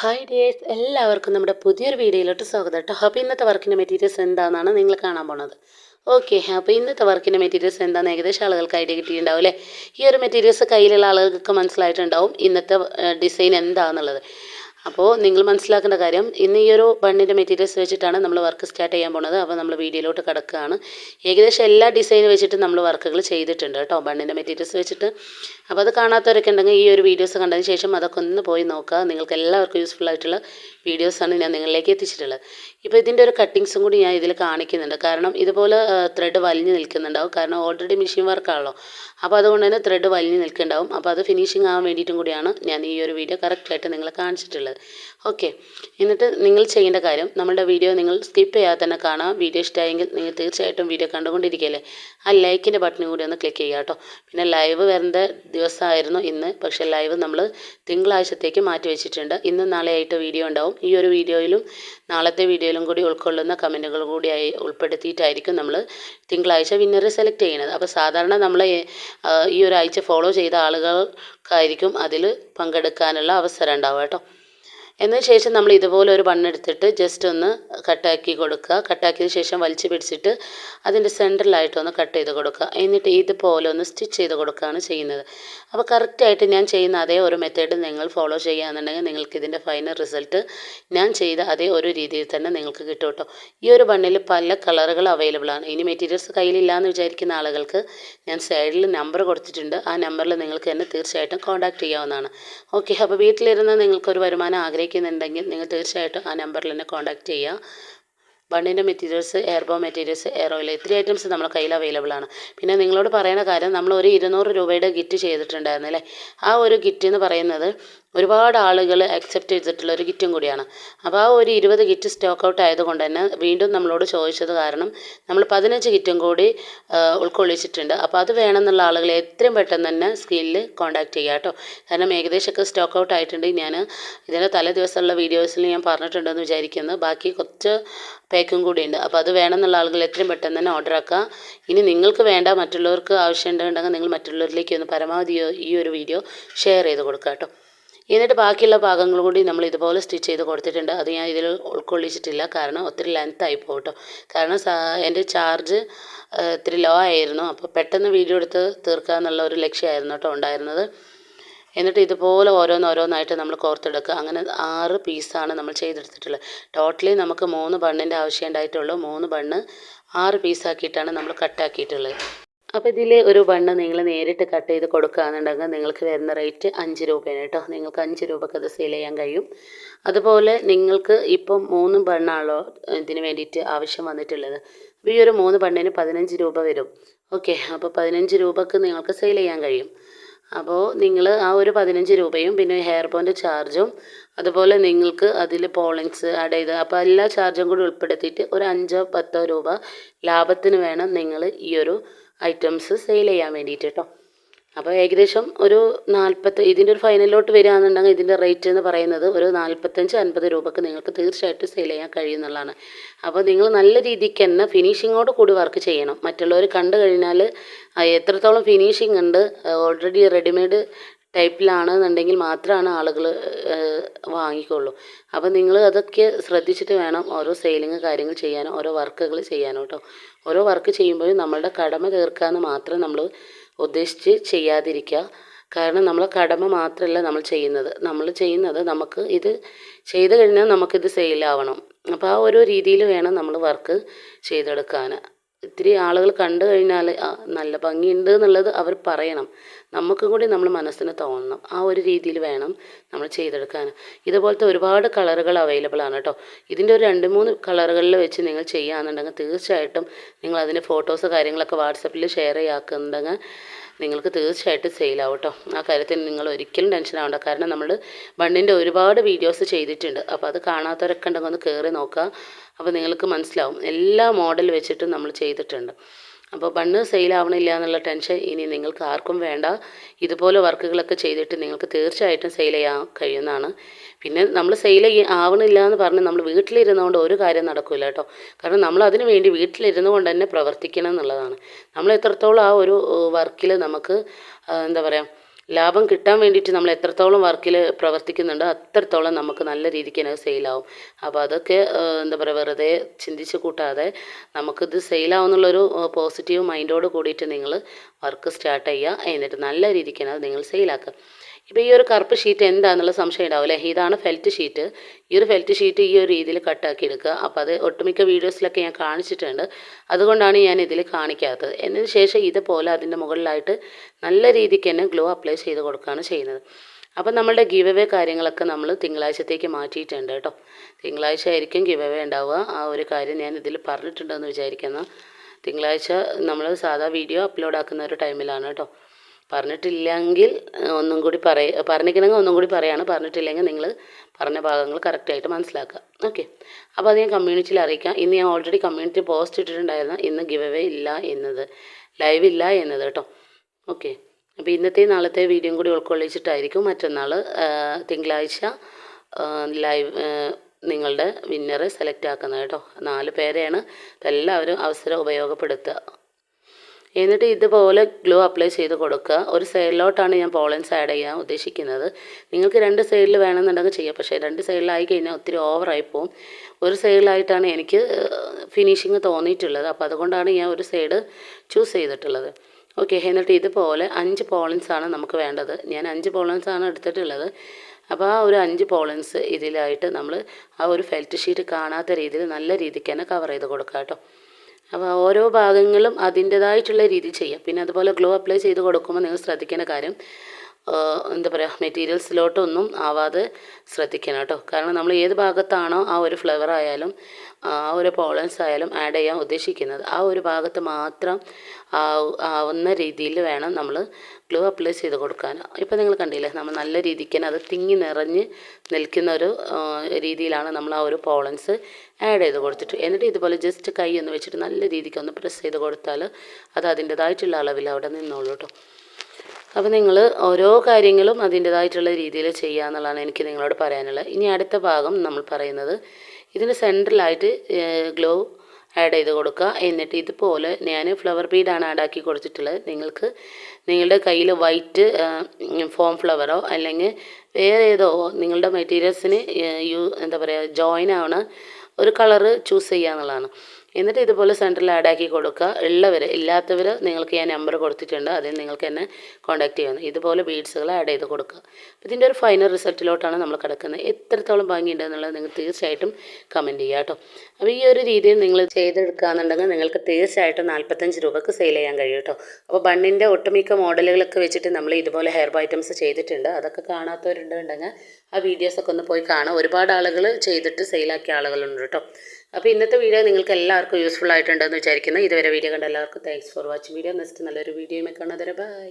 Hi dears എല്ലാവർക്കും നമ്മുടെ പുതിയൊരു വീഡിയോയിലോട്ട് സ്വാഗതം കേട്ടോ. അപ്പോൾ ഇന്നത്തെ വർക്കിന്റെ മെറ്റീരിയൽസ് എന്താണെന്നാണ് നിങ്ങൾ കാണാൻ പോണത്. ഓക്കെ അപ്പോൾ ഇന്നത്തെ വർക്കിന്റെ മെറ്റീരിയൽസ് എന്താണെന്ന് ഏകദേശം ആളുകൾക്ക് ഐഡിയ കിട്ടിയിട്ടുണ്ടാവും അല്ലേ? ഈ ഒരു മെറ്റീരിയൽസ് കയ്യിലുള്ള ആളുകൾക്ക് മനസ്സിലായിട്ടുണ്ടാവും ഇന്നത്തെ ഡിസൈൻ എന്താണെന്നുള്ളത്. അപ്പോൾ നിങ്ങൾ മനസ്സിലാക്കേണ്ട കാര്യം ഇന്ന് ഈ ഒരു ബണ്ണിന്റെ മെറ്റീരിയൽസ് വെച്ചിട്ടാണ് നമ്മൾ വർക്ക് സ്റ്റാർട്ട് ചെയ്യാൻ പോണത്. അപ്പോൾ നമ്മൾ വീഡിയോയിലോട്ട് കിടക്കുകയാണ് ഏകദേശം എല്ലാ ഡിസൈൻ വെച്ചിട്ട് നമ്മൾ വർക്കുകൾ ചെയ്തിട്ടുണ്ട് കേട്ടോ ബണ്ണിന്റെ മെറ്റീരിയൽസ് വെച്ചിട്ട്. അപ്പോൾ അത് കാണാത്തവരൊക്കെ ഉണ്ടെങ്കിൽ ഈ ഒരു വീഡിയോസ് കണ്ടതിന് ശേഷം അതൊക്കെ ഒന്ന് പോയി നോക്കുക. നിങ്ങൾക്ക് എല്ലാവർക്കും യൂസ്ഫുൾ ആയിട്ടുള്ള വീഡിയോസാണ് ഞാൻ നിങ്ങളിലേക്ക് എത്തിച്ചിട്ടുള്ളത്. ഇപ്പോൾ ഇതിന്റെ ഒരു കട്ടിങ്സും കൂടി ഞാൻ ഇതിൽ കാണിക്കുന്നുണ്ട്. കാരണം ഇതുപോലെ ത്രെഡ് വലിഞ്ഞ് നിൽക്കുന്നുണ്ടാവും. കാരണം ഓൾറെഡി മെഷീൻ വർക്കാണല്ലോ അപ്പോൾ അതുകൊണ്ട് തന്നെ ത്രെഡ് വലിഞ്ഞ് നിൽക്കുന്നുണ്ടാവും. അപ്പോൾ അത് ഫിനിഷിംഗ് ആവാൻ വേണ്ടിയിട്ടും കൂടിയാണ് ഞാൻ ഈ ഒരു വീഡിയോ കറക്റ്റായിട്ട് നിങ്ങളെ കാണിച്ചിട്ടുള്ളത്. ഓക്കെ എന്നിട്ട് നിങ്ങൾ ചെയ്യേണ്ട കാര്യം നമ്മുടെ വീഡിയോ നിങ്ങൾ സ്കിപ്പ് ചെയ്യാതെ തന്നെ കാണാം. വീഡിയോ ഇഷ്ടമായെങ്കിൽ നിങ്ങൾ തീർച്ചയായിട്ടും വീഡിയോ കണ്ടുകൊണ്ടിരിക്കുകയല്ലേ? ആ ലൈക്കിന്റെ ബട്ടണും കൂടി ഒന്ന് ക്ലിക്ക് ചെയ്യുക കേട്ടോ. പിന്നെ ലൈവ് വരേണ്ട ദിവസമായിരുന്നു ഇന്ന്. പക്ഷേ ലൈവ് നമ്മൾ തിങ്കളാഴ്ചത്തേക്ക് മാറ്റി വെച്ചിട്ടുണ്ട്. ഇന്നും നാളെയായിട്ട് വീഡിയോ ഉണ്ടാവും. ഈ ഒരു വീഡിയോയിലും നാളത്തെ വീഡിയോയിലും കൂടി ഉൾക്കൊള്ളുന്ന കമന്റുകൾ കൂടി ഉൾപ്പെടുത്തിയിട്ടായിരിക്കും നമ്മൾ തിങ്കളാഴ്ച വിന്നറെ സെലക്ട് ചെയ്യുന്നത്. അപ്പോൾ സാധാരണ നമ്മൾ ഈ ഒരാഴ്ച ഫോളോ ചെയ്ത ആളുകൾക്കായിരിക്കും അതിൽ പങ്കെടുക്കാനുള്ള അവസരം ഉണ്ടാവുക കേട്ടോ. എന്നതിന് ശേഷം നമ്മൾ ഇതുപോലെ ഒരു ബണ്ണെടുത്തിട്ട് ജസ്റ്റ് ഒന്ന് കട്ടാക്കി കൊടുക്കുക. കട്ടാക്കിയതിന് ശേഷം വലിച്ചു പിടിച്ചിട്ട് അതിന്റെ സെന്ററിലായിട്ട് ഒന്ന് കട്ട് ചെയ്ത് കൊടുക്കുക. എന്നിട്ട് ഇതുപോലെ ഒന്ന് സ്റ്റിച്ച് ചെയ്ത് കൊടുക്കുകയാണ് ചെയ്യുന്നത്. അപ്പോൾ കറക്റ്റായിട്ട് ഞാൻ ചെയ്യുന്ന അതേ ഒരു മെത്തേഡ് നിങ്ങൾ ഫോളോ ചെയ്യുകയാണെന്നുണ്ടെങ്കിൽ നിങ്ങൾക്ക് ഇതിന്റെ ഫൈനൽ റിസൾട്ട് ഞാൻ ചെയ്ത അതേ ഒരു രീതിയിൽ തന്നെ നിങ്ങൾക്ക് കിട്ടും കേട്ടോ. ഈ ഒരു ബണ്ണിൽ പല കളറുകൾ അവൈലബിൾ ആണ്. ഇനി മെറ്റീരിയൽസ് കയ്യിലില്ല എന്ന് വിചാരിക്കുന്ന ആളുകൾക്ക് ഞാൻ സൈഡിൽ നമ്പർ കൊടുത്തിട്ടുണ്ട്. ആ നമ്പറിൽ നിങ്ങൾക്ക് എന്നെ തീർച്ചയായിട്ടും കോൺടാക്ട് ചെയ്യാവുന്നതാണ്. ഓക്കെ അപ്പോൾ വീട്ടിലിരുന്ന് നിങ്ങൾക്കൊരു വരുമാനം ആഗ്രഹിക്കുന്നുണ്ടെങ്കിൽ നിങ്ങൾ തീർച്ചയായിട്ടും ആ നമ്പറിൽ എന്നെ കോൺടാക്ട് ചെയ്യുക. ബണ്ണിന്റെ മെറ്റീരിയൽസ് എയർബോ മെറ്റീരിയൽസ് എയർ ഓയിൽ ഇത്രയും ഐറ്റംസ് നമ്മുടെ കയ്യിൽ അവൈലബിൾ ആണ്. പിന്നെ നിങ്ങളോട് പറയുന്ന കാര്യം നമ്മൾ ഒരു ഇരുന്നൂറ് രൂപയുടെ കിറ്റ് ചെയ്തിട്ടുണ്ടായിരുന്നു അല്ലേ ആ ഒരു കിറ്റ് എന്ന് പറയുന്നത് ഒരുപാട് ആളുകൾ അക്സെപ്റ്റ് ചെയ്തിട്ടുള്ള ഒരു കിറ്റും കൂടിയാണ്. അപ്പോൾ ആ ഒരു ഇരുപത് കിറ്റ് സ്റ്റോക്ക് ഔട്ട് ആയതുകൊണ്ട് തന്നെ വീണ്ടും നമ്മളോട് ചോദിച്ചത് കാരണം നമ്മൾ പതിനഞ്ച് കിറ്റും കൂടി ഉൾക്കൊള്ളിച്ചിട്ടുണ്ട്. അപ്പോൾ അത് വേണമെന്നുള്ള ആളുകൾ എത്രയും പെട്ടെന്ന് തന്നെ സ്ക്രീനിൽ കോൺടാക്ട് ചെയ്യുക കേട്ടോ. കാരണം ഏകദേശമൊക്കെ സ്റ്റോക്ക് ഔട്ട് ആയിട്ടുണ്ട്. ഞാൻ ഇതിന്റെ തലേ ദിവസമുള്ള വീഡിയോസിൽ ഞാൻ പറഞ്ഞിട്ടുണ്ടെന്ന് വിചാരിക്കുന്നു. ബാക്കി കുറച്ച് പാക്കും കൂടിയുണ്ട് അപ്പോൾ അത് വേണമെന്നുള്ള ആളുകൾ എത്രയും പെട്ടെന്ന് തന്നെ ഓർഡർ ആക്കുക. ഇനി നിങ്ങൾക്ക് വേണ്ട മറ്റുള്ളവർക്ക് ആവശ്യമുണ്ടെങ്കിൽ നിങ്ങൾ മറ്റുള്ളവരിലേക്ക് ഒന്ന് പരമാവധി ഈ ഒരു വീഡിയോ ഷെയർ ചെയ്ത് കൊടുക്കുക കേട്ടോ. എന്നിട്ട് ബാക്കിയുള്ള ഭാഗങ്ങളും കൂടി നമ്മൾ ഇതുപോലെ സ്റ്റിച്ച് ചെയ്ത് കൊടുത്തിട്ടുണ്ട്. അത് ഞാൻ ഇതിൽ ഉൾക്കൊള്ളിച്ചിട്ടില്ല. കാരണം ഒത്തിരി ലെങ്ത് ആയി പോകട്ടോ. കാരണം എന്റെ ചാർജ് ഇത്തിരി ലോ ആയിരുന്നു. അപ്പോൾ പെട്ടെന്ന് വീഡിയോ എടുത്ത് തീർക്കുക എന്നുള്ള ഒരു ലക്ഷ്യമായിരുന്നു കേട്ടോ ഉണ്ടായിരുന്നത്. എന്നിട്ട് ഇതുപോലെ ഓരോന്നോരോന്നായിട്ട് നമ്മൾ കോർത്തെടുക്കുക. അങ്ങനെ ആറ് പീസാണ് നമ്മൾ ചെയ്തെടുത്തിട്ടുള്ളത്. ടോട്ടലി നമുക്ക് മൂന്ന് ബണ്ണിന്റെ ആവശ്യം ഉണ്ടായിട്ടുള്ളൂ. മൂന്ന് ബണ്ണ് ആറ് പീസാക്കിയിട്ടാണ് നമ്മൾ കട്ടാക്കിയിട്ടുള്ളത് അപ്പോൾ ഇതിൽ ഒരു ബണ്ണ് നിങ്ങൾ നേരിട്ട് കട്ട് ചെയ്ത് കൊടുക്കുകയാണെന്നുണ്ടെങ്കിൽ നിങ്ങൾക്ക് വരുന്ന റേറ്റ് അഞ്ച് രൂപയാണ് കേട്ടോ. നിങ്ങൾക്ക് അഞ്ച് രൂപക്ക് അത് സെയിൽ ചെയ്യാൻ കഴിയും. അതുപോലെ നിങ്ങൾക്ക് ഇപ്പം മൂന്ന് ബണ്ണാണല്ലോ ഇതിന് വേണ്ടിയിട്ട് ആവശ്യം വന്നിട്ടുള്ളത്. അപ്പോൾ ഈ ഒരു മൂന്ന് ബണ്ണിന് പതിനഞ്ച് രൂപ വരും. ഓക്കെ അപ്പോൾ പതിനഞ്ച് രൂപക്ക് നിങ്ങൾക്ക് സെയിൽ ചെയ്യാൻ കഴിയും. അപ്പോൾ നിങ്ങൾ ആ ഒരു പതിനഞ്ച് രൂപയും പിന്നെ ഹെയർ ബോന്റെ ചാർജും അതുപോലെ നിങ്ങൾക്ക് അതിൽ പോളിങ്സ് ആഡ് ചെയ്ത് അപ്പോൾ എല്ലാ ചാർജും കൂടി ഉൾപ്പെടുത്തിയിട്ട് ഒരു അഞ്ചോ പത്തോ രൂപ ലാഭത്തിന് വേണം നിങ്ങൾ ഈ ഒരു ഐറ്റംസ് സെയിൽ ചെയ്യാൻ വേണ്ടിയിട്ട് കേട്ടോ അപ്പോൾ ഏകദേശം ഒരു നാൽപ്പത്തി ഇതിന്റെ ഒരു ഫൈനലിലോട്ട് വരികയാണെന്നുണ്ടെങ്കിൽ ഇതിന്റെ റേറ്റ് എന്ന് പറയുന്നത് ഒരു നാൽപ്പത്തഞ്ച് അൻപത് രൂപക്ക് നിങ്ങൾക്ക് തീർച്ചയായിട്ടും സെയിൽ ചെയ്യാൻ കഴിയുന്നുള്ളതാണ് അപ്പോൾ നിങ്ങൾ നല്ല രീതിക്ക് തന്നെ ഫിനിഷിങ്ങോട് കൂടി വർക്ക് ചെയ്യണം. മറ്റുള്ളവർ കണ്ടു കഴിഞ്ഞാൽ എത്രത്തോളം ഫിനിഷിംഗ് ഉണ്ട് ഓൾറെഡി റെഡിമെയ്ഡ് ടൈപ്പിലാണെന്നുണ്ടെങ്കിൽ മാത്രമാണ് ആളുകൾ വാങ്ങിക്കുള്ളൂ. അപ്പോൾ നിങ്ങൾ അതൊക്കെ ശ്രദ്ധിച്ചിട്ട് വേണം ഓരോ സെയിലിങ് കാര്യങ്ങൾ ചെയ്യാനോ ഓരോ വർക്കുകൾ ചെയ്യാനോ കേട്ടോ. ഓരോ വർക്ക് ചെയ്യുമ്പോഴും നമ്മളുടെ കടമ തീർക്കാമെന്ന് മാത്രം നമ്മൾ ഉദ്ദേശിച്ച് ചെയ്യാതിരിക്കുക. കാരണം നമ്മൾ കടമ മാത്രമല്ല നമ്മൾ ചെയ്യുന്നത്. നമ്മൾ ചെയ്യുന്നത് നമുക്ക് ഇത് ചെയ്ത് കഴിഞ്ഞാൽ നമുക്കിത് സെയിലാവണം. അപ്പോൾ ആ ഓരോ രീതിയിൽ വേണം നമ്മൾ വർക്ക് ചെയ്തെടുക്കാൻ. ഇത്തിരി ആളുകൾ കണ്ടു കഴിഞ്ഞാൽ നല്ല ഭംഗിയുണ്ട് എന്നുള്ളത് അവർ പറയണം. നമുക്കും കൂടി നമ്മൾ മനസ്സിന് തോന്നണം. ആ ഒരു രീതിയിൽ വേണം നമ്മൾ ചെയ്തെടുക്കാൻ. ഇതുപോലത്തെ ഒരുപാട് കളറുകൾ അവൈലബിൾ ആണ് കേട്ടോ ഇതിന്റെ ഒരു രണ്ട് മൂന്ന് കളറുകളിൽ വെച്ച് നിങ്ങൾ ചെയ്യുകയാണെന്നുണ്ടെങ്കിൽ തീർച്ചയായിട്ടും നിങ്ങൾ അതിന്റെ ഫോട്ടോസ് കാര്യങ്ങളൊക്കെ വാട്സപ്പിൽ ഷെയർ ചെയ്യാക്കുന്നുണ്ടെങ്കിൽ നിങ്ങൾക്ക് തീർച്ചയായിട്ടും സെയിലാവും കേട്ടോ ആ കാര്യത്തിൽ നിങ്ങൾ ഒരിക്കലും ടെൻഷൻ ആവണ്ട. കാരണം നമ്മൾ ബണ്ണിന്റെ ഒരുപാട് വീഡിയോസ് ചെയ്തിട്ടുണ്ട്. അപ്പോൾ അത് കാണാത്തവരൊക്കെ ഉണ്ടെങ്കിൽ ഒന്ന് കയറി നോക്കുക. അപ്പോൾ നിങ്ങൾക്ക് മനസ്സിലാവും. എല്ലാ മോഡൽ വെച്ചിട്ടും നമ്മൾ ചെയ്തിട്ടുണ്ട്. അപ്പോൾ ബണ്ണ് സെയിലാവണില്ല എന്നുള്ള ടെൻഷൻ ഇനി നിങ്ങൾക്ക് ആർക്കും വേണ്ട. ഇതുപോലെ വർക്കുകളൊക്കെ ചെയ്തിട്ട് നിങ്ങൾക്ക് തീർച്ചയായിട്ടും സെയിൽ ചെയ്യാൻ കഴിയുന്നതാണ്. പിന്നെ നമ്മൾ സെയിൽ ആവണില്ല എന്ന് പറഞ്ഞ് നമ്മൾ വീട്ടിലിരുന്നുകൊണ്ട് ഒരു കാര്യം നടക്കില്ല കേട്ടോ. കാരണം നമ്മൾ അതിന് വേണ്ടി വീട്ടിലിരുന്നു കൊണ്ട് തന്നെ പ്രവർത്തിക്കണം എന്നുള്ളതാണ്. നമ്മൾ എത്രത്തോളം ആ ഒരു വർക്കിൽ നമുക്ക് എന്താ പറയുക ലാഭം കിട്ടാൻ വേണ്ടിയിട്ട് നമ്മൾ എത്രത്തോളം വർക്കിൽ പ്രവർത്തിക്കുന്നുണ്ടോ അത്രത്തോളം നമുക്ക് നല്ല രീതിക്ക് തന്നെ സെയിലാവും. അപ്പോൾ അതൊക്കെ എന്താ പറയുക വെറുതെ ചിന്തിച്ച് കൂട്ടാതെ നമുക്കിത് സെയിലാവുന്നുള്ളൊരു പോസിറ്റീവ് മൈൻഡോട് കൂടിയിട്ട് നിങ്ങൾ വർക്ക് സ്റ്റാർട്ട് ചെയ്യുക. എന്നിട്ട് നല്ല രീതിക്ക് തന്നെ നിങ്ങൾ സെയിലാക്കുക. ഇപ്പോൾ ഈ ഒരു കറുപ്പ് ഷീറ്റ് എന്താണെന്നുള്ള സംശയം ഉണ്ടാവും അല്ലേ ഇതാണ് ഫെൽറ്റ് ഷീറ്റ് ഈ ഒരു ഫെൽറ്റ് ഷീറ്റ് ഈ ഒരു രീതിയിൽ കട്ടാക്കി എടുക്കുക. അപ്പോൾ അത് ഒട്ടുമിക്ക വീഡിയോസിലൊക്കെ ഞാൻ കാണിച്ചിട്ടുണ്ട്. അതുകൊണ്ടാണ് ഞാൻ ഇതിൽ കാണിക്കാത്തത്. എന്നതിന് ശേഷം ഇതുപോലെ അതിന്റെ മുകളിലായിട്ട് നല്ല രീതിക്ക് തന്നെ ഗ്ലോ അപ്ലൈ ചെയ്ത് കൊടുക്കുകയാണ് ചെയ്യുന്നത്. അപ്പം നമ്മളുടെ ഗിവ് അവേ കാര്യങ്ങളൊക്കെ നമ്മൾ തിങ്കളാഴ്ചത്തേക്ക് മാറ്റിയിട്ടുണ്ട് കേട്ടോ. തിങ്കളാഴ്ച ആയിരിക്കും ഗിവ് അവേ ഉണ്ടാവുക. ആ ഒരു കാര്യം ഞാൻ ഇതിൽ പറഞ്ഞിട്ടുണ്ടെന്ന് വിചാരിക്കുന്നു. തിങ്കളാഴ്ച നമ്മൾ സാധാ വീഡിയോ അപ്ലോഡ് ആക്കുന്ന ഒരു ടൈമിലാണ് കേട്ടോ. പറഞ്ഞിട്ടില്ലെങ്കിൽ ഒന്നും കൂടി പറയ പറഞ്ഞിരിക്കണമെങ്കിൽ ഒന്നും കൂടി പറയാണ്. പറഞ്ഞിട്ടില്ലെങ്കിൽ നിങ്ങൾ പറഞ്ഞ ഭാഗങ്ങൾ കറക്റ്റായിട്ട് മനസ്സിലാക്കുക. ഓക്കെ അപ്പോൾ അത് ഞാൻ കമ്മ്യൂണിറ്റിയിൽ അറിയിക്കാം. ഇന്ന് ഞാൻ ഓൾറെഡി കമ്മ്യൂണിറ്റി പോസ്റ്റ് ഇട്ടിട്ടുണ്ടായിരുന്നു. ഇന്ന് ഗിവ് അവേ ഇല്ല എന്നത്. ലൈവ് ഇല്ല എന്നത് കേട്ടോ. ഓക്കെ അപ്പോൾ ഇന്നത്തെ നാളത്തെ വീഡിയോയും കൂടി ഉൾക്കൊള്ളിച്ചിട്ടായിരിക്കും മറ്റന്നാൾ തിങ്കളാഴ്ച ലൈവ് നിങ്ങളുടെ വിന്നറെ സെലക്ട് ആക്കുന്നത് കേട്ടോ. നാല് പേരെയാണ്. എല്ലാവരും അവസരം ഉപയോഗപ്പെടുത്തുക. എന്നിട്ട് ഇതുപോലെ ഗ്ലൂ അപ്ലൈ ചെയ്ത് കൊടുക്കുക. ഒരു സൈഡിലോട്ടാണ് ഞാൻ പോളൻസ് ആഡ് ചെയ്യാൻ ഉദ്ദേശിക്കുന്നത്. നിങ്ങൾക്ക് രണ്ട് സൈഡിൽ വേണമെന്നുണ്ടെങ്കിൽ ചെയ്യാം. പക്ഷേ രണ്ട് സൈഡിലായി കഴിഞ്ഞാൽ ഒത്തിരി ഓവറായി പോകും ഒരു സൈഡിലായിട്ടാണ് എനിക്ക് ഫിനിഷിങ് തോന്നിയിട്ടുള്ളത്. അപ്പോൾ അതുകൊണ്ടാണ് ഞാൻ ഒരു സൈഡ് ചൂസ് ചെയ്തിട്ടുള്ളത്. ഓക്കെ എന്നിട്ട് ഇതുപോലെ അഞ്ച് പോളൻസ് ആണ് നമുക്ക് വേണ്ടത്. ഞാൻ അഞ്ച് പോളൻസ് ആണ് എടുത്തിട്ടുള്ളത്. അപ്പോൾ ആ ഒരു അഞ്ച് പോളൻസ് ഇതിലായിട്ട് നമ്മൾ ആ ഒരു ഫെൽറ്റ് ഷീറ്റ് കാണാത്ത രീതിയിൽ നല്ല രീതിക്ക് തന്നെ കവർ ചെയ്ത് കൊടുക്കാം കേട്ടോ. അപ്പോൾ ഓരോ ഭാഗങ്ങളും അതിന്റെതായിട്ടുള്ള രീതി ചെയ്യാം. പിന്നെ അതുപോലെ ഗ്ലോ അപ്ലൈ ചെയ്ത് കൊടുക്കുമ്പോൾ നിങ്ങൾ ശ്രദ്ധിക്കേണ്ട കാര്യം എന്താ പറയുക മെറ്റീരിയൽസിലോട്ടൊന്നും ആവാതെ ശ്രദ്ധിക്കണം കേട്ടോ. കാരണം നമ്മൾ ഏത് ഭാഗത്താണോ ആ ഒരു ഫ്ലവർ ആയാലും ആ ഒരു പോളൻസ് ആയാലും ആഡ് ചെയ്യാൻ ഉദ്ദേശിക്കുന്നത്. ആ ഒരു ഭാഗത്ത് മാത്രം ആവ- ആവുന്ന രീതിയിൽ വേണം നമ്മൾ ഗ്ലൂ അപ്ലൈ ചെയ്ത് കൊടുക്കാൻ. ഇപ്പോൾ നിങ്ങൾ കണ്ടില്ലേ നമ്മൾ നല്ല രീതിക്ക് തന്നെ അത് തിങ്ങി നിറഞ്ഞ് നിൽക്കുന്ന ഒരു രീതിയിലാണ് നമ്മൾ ആ ഒരു പോളൻസ് ആഡ് ചെയ്ത് കൊടുത്തിട്ട്. എന്നിട്ട് ഇതുപോലെ ജസ്റ്റ് കൈ ഒന്ന് വെച്ചിട്ട് നല്ല രീതിക്ക് ഒന്ന് പ്രസ് ചെയ്ത് കൊടുത്താൽ അത് അതിന്റെതായിട്ടുള്ള അളവിൽ അവിടെ നിന്നോളൂ കേട്ടോ. അപ്പോൾ നിങ്ങൾ ഓരോ കാര്യങ്ങളും അതിന്റെതായിട്ടുള്ള രീതിയിൽ ചെയ്യുക എന്നുള്ളതാണ് എനിക്ക് നിങ്ങളോട് പറയാനുള്ളത്. ഇനി അടുത്ത ഭാഗം നമ്മൾ പറയുന്നത് ഇതിന് സെൻട്രലായിട്ട് ഗ്ലോ ആഡ് ചെയ്ത് കൊടുക്കുക. എന്നിട്ട് ഇതുപോലെ ഞാൻ ഫ്ലവർ ബീഡാണ് ആഡ് ആക്കി കൊടുത്തിട്ടുള്ളത്. നിങ്ങൾക്ക് നിങ്ങളുടെ കയ്യിൽ വൈറ്റ് ഫോം ഫ്ലവറോ അല്ലെങ്കിൽ വേറെ ഏതോ നിങ്ങളുടെ മെറ്റീരിയൽസിന് യൂ എന്താ പറയുക ജോയിൻ ആവണ ഒരു കളറ് ചൂസ് ചെയ്യുക എന്നുള്ളതാണ്. എന്നിട്ട് ഇതുപോലെ സെന്ററിൽ ആഡാക്കി കൊടുക്കുക. ഉള്ളവർ ഇല്ലാത്തവർ നിങ്ങൾക്ക് ഞാൻ നമ്പർ കൊടുത്തിട്ടുണ്ട്. അതിൽ നിങ്ങൾക്ക് എന്നെ കോൺടാക്ട് ചെയ്യാം ഇതുപോലെ ബീഡ്സുകൾ ആഡ് ചെയ്ത് കൊടുക്കുക. അപ്പോൾ ഇതിന്റെ ഒരു ഫൈനൽ റിസൾട്ടിലോട്ടാണ് നമ്മൾ കിടക്കുന്നത്. എത്രത്തോളം ഭംഗിയുണ്ടെന്നുള്ളത് നിങ്ങൾ തീർച്ചയായിട്ടും കമന്റ് ചെയ്യുക കേട്ടോ. അപ്പോൾ ഈ ഒരു രീതിയിൽ നിങ്ങൾ ചെയ്തെടുക്കുകയെന്നുണ്ടെങ്കിൽ നിങ്ങൾക്ക് തീർച്ചയായിട്ടും നാൽപ്പത്തഞ്ച് രൂപക്ക് സെയിൽ ചെയ്യാൻ കഴിയും കേട്ടോ. അപ്പോൾ ബണ്ണിന്റെ ഒട്ടുമിക്ക മോഡലുകളൊക്കെ വെച്ചിട്ട് നമ്മൾ ഇതുപോലെ ഹെയർ ഐറ്റംസ് ചെയ്തിട്ടുണ്ട്. അതൊക്കെ കാണാത്തവരുണ്ടെങ്കിൽ ആ വീഡിയോസൊക്കെ ഒന്ന് പോയി കാണാം ഒരുപാട് ആളുകൾ ചെയ്തിട്ട് സെയിലാക്കിയ ആളുകളുണ്ട് കേട്ടോ. അപ്പോൾ ഇന്നത്തെ വീഡിയോ നിങ്ങൾക്ക് എല്ലാവർക്കും യൂസ്ഫുൾ ആയിട്ടുണ്ടെന്ന് വിചാരിക്കുന്നു. ഇതുവരെ വീഡിയോ കണ്ട എല്ലാവർക്കും thanks for watching video next നല്ലൊരു വീഡിയോയുമായി കാണാതെ ബൈ